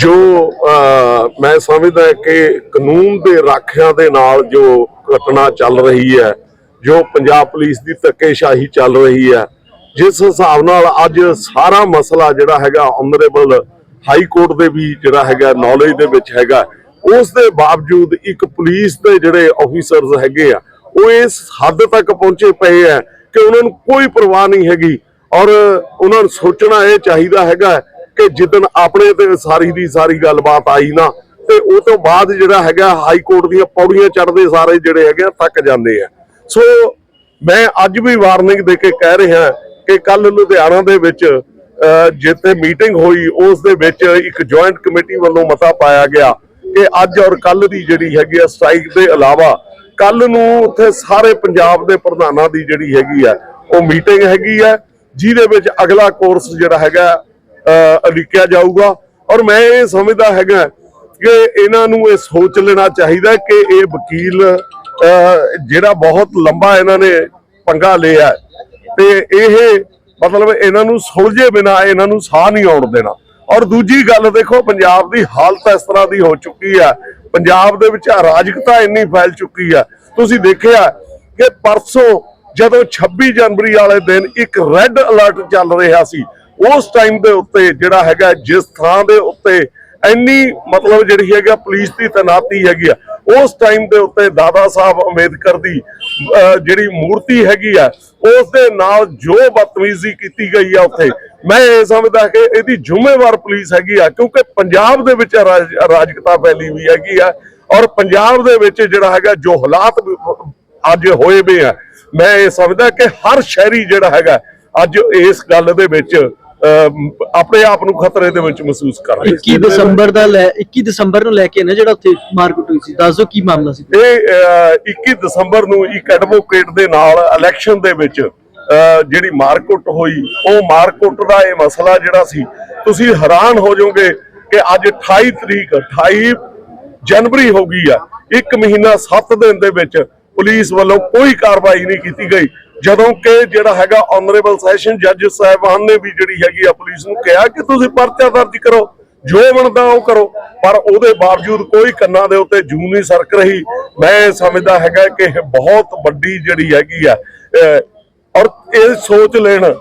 ਜੋ ਮੈਂ ਸਮਝਦਾ ਕਿ ਕਾਨੂੰਨ ਦੇ ਰਾਖਿਆਂ ਦੇ ਨਾਲ ਜੋ ਘਟਨਾ ਚੱਲ ਰਹੀ ਹੈ, ਜੋ ਪੰਜਾਬ ਪੁਲਿਸ ਦੀ ਧੱਕੇਸ਼ਾਹੀ ਚੱਲ ਰਹੀ ਹੈ, ਜਿਸ ਹਿਸਾਬ ਨਾਲ ਅੱਜ ਸਾਰਾ ਮਸਲਾ ਜਿਹੜਾ ਹੈਗਾ ਆਨਰੇਬਲ ਹਾਈ ਕੋਰਟ ਦੇ ਵੀ ਜਿਹੜਾ ਹੈਗਾ ਨੌਲੇਜ ਦੇ ਵਿੱਚ ਹੈਗਾ, ਉਸ ਦੇ ਬਾਵਜੂਦ ਇੱਕ ਪੁਲਿਸ ਦੇ ਜਿਹੜੇ ਆਫੀਸਰਸ ਹੈਗੇ ਆ, ਉਹ ਇਸ ਹੱਦ ਤੱਕ ਪਹੁੰਚੇ ਪਏ ਆ ਕਿ ਉਹਨਾਂ ਨੂੰ ਕੋਈ ਪਰਵਾਹ ਨਹੀਂ ਹੈਗੀ ਔਰ ਉਹਨਾਂ ਨੂੰ ਸੋਚਣਾ ਇਹ ਚਾਹੀਦਾ ਹੈਗਾ ਕਿ ਜਿੱਦਣ ਆਪਣੇ ਤੇ ਸਾਰੀ ਦੀ ਸਾਰੀ ਗੱਲਬਾਤ ਆਈ ਨਾ, ਤੇ ਉਹ ਤੋਂ ਬਾਅਦ ਜਿਹੜਾ ਹੈਗਾ ਹਾਈ ਕੋਰਟ ਦੀਆਂ ਪੌੜੀਆਂ ਚੜਦੇ ਸਾਰੇ ਜਿਹੜੇ ਹੈਗੇ ਆ ਜਾਂਦੇ ਆ। ਸੋ ਮੈਂ ਅੱਜ ਵੀ ਵਾਰਨਿੰਗ ਦੇ ਕੇ ਕਹਿ ਰਿਹਾ ਕਿ ਕੱਲ ਲੁਧਿਆਣਾ ਦੇ ਵਿੱਚ ਜਿੱਥੇ ਮੀਟਿੰਗ ਹੋਈ, ਉਸ ਦੇ ਵਿੱਚ ਇੱਕ ਜੁਆਇੰਟ ਕਮੇਟੀ ਵੱਲੋਂ ਮਤਾ ਪਾਇਆ ਗਿਆ ਕਿ ਅੱਜ ਔਰ ਕੱਲ ਦੀ ਜਿਹੜੀ ਹੈਗੀ ਆ ਸਟ੍ਰਾਈਕ ਦੇ ਇਲਾਵਾ ਕੱਲ ਨੂੰ ਉੱਥੇ ਸਾਰੇ ਪੰਜਾਬ ਦੇ ਪ੍ਰਧਾਨਾਂ ਦੀ ਜਿਹੜੀ ਹੈਗੀ ਆ, ਉਹ ਮੀਟਿੰਗ ਹੈਗੀ ਆ, ਜਿਹਦੇ ਵਿੱਚ ਅਗਲਾ ਕੋਰਸ ਜਿਹੜਾ ਹੈਗਾ ਅਹ, ਜਾਊਗਾ। ਔਰ ਮੈਂ ਇਹ ਸਮਝਦਾ ਹੈਗਾ ਕਿ ਇਹਨਾਂ ਨੂੰ ਇਹ ਸੋਚ ਲੈਣਾ ਚਾਹੀਦਾ ਕਿ ਇਹ ਵਕੀਲ ਜਿਹੜਾ ਬਹੁਤ ਲੰਬਾ ਇਹਨਾਂ ਨੇ ਪੰਗਾ ਲਿਆ ਤੇ ਇਹ ਮਤਲਬ ਇਹਨਾਂ ਨੂੰ ਸੁਲਝੇ ਬਿਨਾ ਇਹਨਾਂ ਨੂੰ ਸਾਹ ਨਹੀਂ ਆਉਣ ਦੇਣਾ। ਔਰ ਦੂਜੀ ਗੱਲ ਦੇਖੋ ਪੰਜਾਬ ਦੀ ਹਾਲਤ ਇਸ ਤਰ੍ਹਾਂ ਦੀ ਹੋ ਚੁੱਕੀ ਹੈ। ਪੰਜਾਬ ਦੇ ਵਿੱਚ ਅਰਾਜਕਤਾ ਇੰਨੀ ਫੈਲ ਚੁੱਕੀ ਹੈ। ਤੁਸੀਂ ਦੇਖਿਆ ਕਿ ਪਰਸੋਂ ਜਦੋਂ 26 ਜਨਵਰੀ ਵਾਲੇ ਦਿਨ ਇੱਕ ਰੈੱਡ ਅਲਰਟ ਚੱਲ ਰਿਹਾ ਸੀ ਉਸ ਟਾਈਮ ਦੇ ਉੱਤੇ ਜਿਹੜਾ ਹੈਗਾ, ਜਿਸ ਥਾਂ ਦੇ ਉੱਤੇ ਇੰਨੀ ਮਤਲਬ ਜਿਹੜੀ ਹੈਗਾ ਪੁਲਿਸ ਦੀ ਤੈਨਾਤੀ ਹੈਗੀ ਆ, ਉਸ ਟਾਈਮ ਦੇ ਉੱਤੇ ਦਾਦਾ ਸਾਹਿਬ ਅੰਬੇਦਕਰ ਦੀ ਜਿਹੜੀ ਮੂਰਤੀ ਹੈਗੀ ਆ, ਉਸ ਦੇ ਨਾਲ ਜੋ ਬਦਤਮੀਜ਼ੀ ਕੀਤੀ ਗਈ ਆ ਉੱਥੇ, ਮੈਂ ਇਹ ਸਮਝਦਾ ਕਿ ਇਹਦੀ ਜ਼ਿੰਮੇਵਾਰ ਪੁਲਿਸ ਹੈਗੀ ਆ, ਕਿਉਂਕਿ ਪੰਜਾਬ ਦੇ ਵਿੱਚ ਅਰਾਜ- ਅਰਾਜਕਤਾ ਫੈਲੀ ਹੋਈ ਹੈਗੀ ਆ ਔਰ ਪੰਜਾਬ ਦੇ ਵਿੱਚ ਜਿਹੜਾ ਹੈਗਾ, ਜੋ ਹਾਲਾਤ ਅੱਜ ਹੋਏ ਵੇ ਆ, ਮੈਂ ਇਹ ਸਮਝਦਾ ਕਿ ਹਰ ਸ਼ਹਿਰੀ ਜਿਹੜਾ ਹੈਗਾ, ਅੱਜ ਇਸ ਗੱਲ ਦੇ ਵਿੱਚ ਆਪਣੇ ਆਪ ਨੂੰ ਖਤਰੇ ਦੇ ਵਿੱਚ ਮਹਿਸੂਸ ਕਰ ਰਿਹਾ 21 ਦਸੰਬਰ ਦਾ ਲੈ 21 ਦਸੰਬਰ ਨੂੰ ਲੈ ਕੇ ਨਾ ਜਿਹੜਾ ਉੱਥੇ ਮਾਰਕੁੱਟ ਹੋਈ ਸੀ ਦੱਸ ਕੀ ਮਾਮਲਾ ਸੀ? ਇਹ ਅਹ, 21 ਦਸੰਬਰ ਨੂੰ ਇੱਕ ਐਡਵੋਕੇਟ ਦੇ ਨਾਲ ਇਲੈਕਸ਼ਨ ਦੇ ਵਿੱਚ ਜਿਹੜੀ ਮਾਰਕੁੱਟ ਹੋਈ ਉਹ ਮਾਰਕੁੱਟ ਦਾ ਇਹ ਮਸਲਾ ਜਿਹੜਾ ਸੀ ਤੁਸੀਂ ਹੈਰਾਨ ਹੋ ਜਾਓਗੇ ਕਿ ਅੱਜ 28 ਤਰੀਕ 28 ਜਨਵਰੀ ਹੋ ਗਈ ਆ ਇੱਕ ਮਹੀਨਾ 7 ਦਿਨ ਦੇ ਵਿੱਚ ਪੁਲਿਸ ਵੱਲੋਂ ਕੋਈ ਕਾਰਵਾਈ ਨਹੀਂ ਕੀਤੀ ਗਈ। ਜਦੋਂ ਕਿ ਜਿਹੜਾ ਹੈਗਾ ਆਨਰੇਬਲ ਸੈਸ਼ਨ ਜੱਜ ਸਾਹਿਬਾਨ ਨੇ ਵੀ ਜਿਹੜੀ ਹੈਗੀ ਆ ਪੁਲਿਸ ਨੂੰ ਕਿਹਾ ਕਿ ਤੁਸੀਂ ਪਰਚਾ ਦਰਜ ਕਰੋ, ਜੋ ਬਣਦਾ ਉਹ ਕਰੋ, ਪਰ ਉਹਦੇ ਬਾਵਜੂਦ ਕੋਈ ਕੰਨਾਂ ਦੇ ਉੱਤੇ ਜੂ ਨਹੀਂ ਸਰਕ ਰਹੀ। ਮੈਂ ਇਹ ਸਮਝਦਾ ਹੈਗਾ ਕਿ ਇਹ ਬਹੁਤ ਵੱਡੀ ਜਿਹੜੀ ਹੈਗੀ ਆ ਔਰ ਇਹ ਸੋਚ ਲੈਣ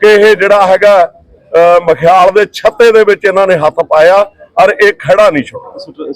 ਕਿ ਇਹ ਜਿਹੜਾ ਹੈਗਾ ਮਖਿਆਲ ਦੇ ਛੱਤੇ ਦੇ ਵਿੱਚ ਇਹਨਾਂ ਨੇ ਹੱਥ ਪਾਇਆ, ਔਰ ਇਹ ਖੜਾ ਨਹੀਂ ਛੁੱਟਾ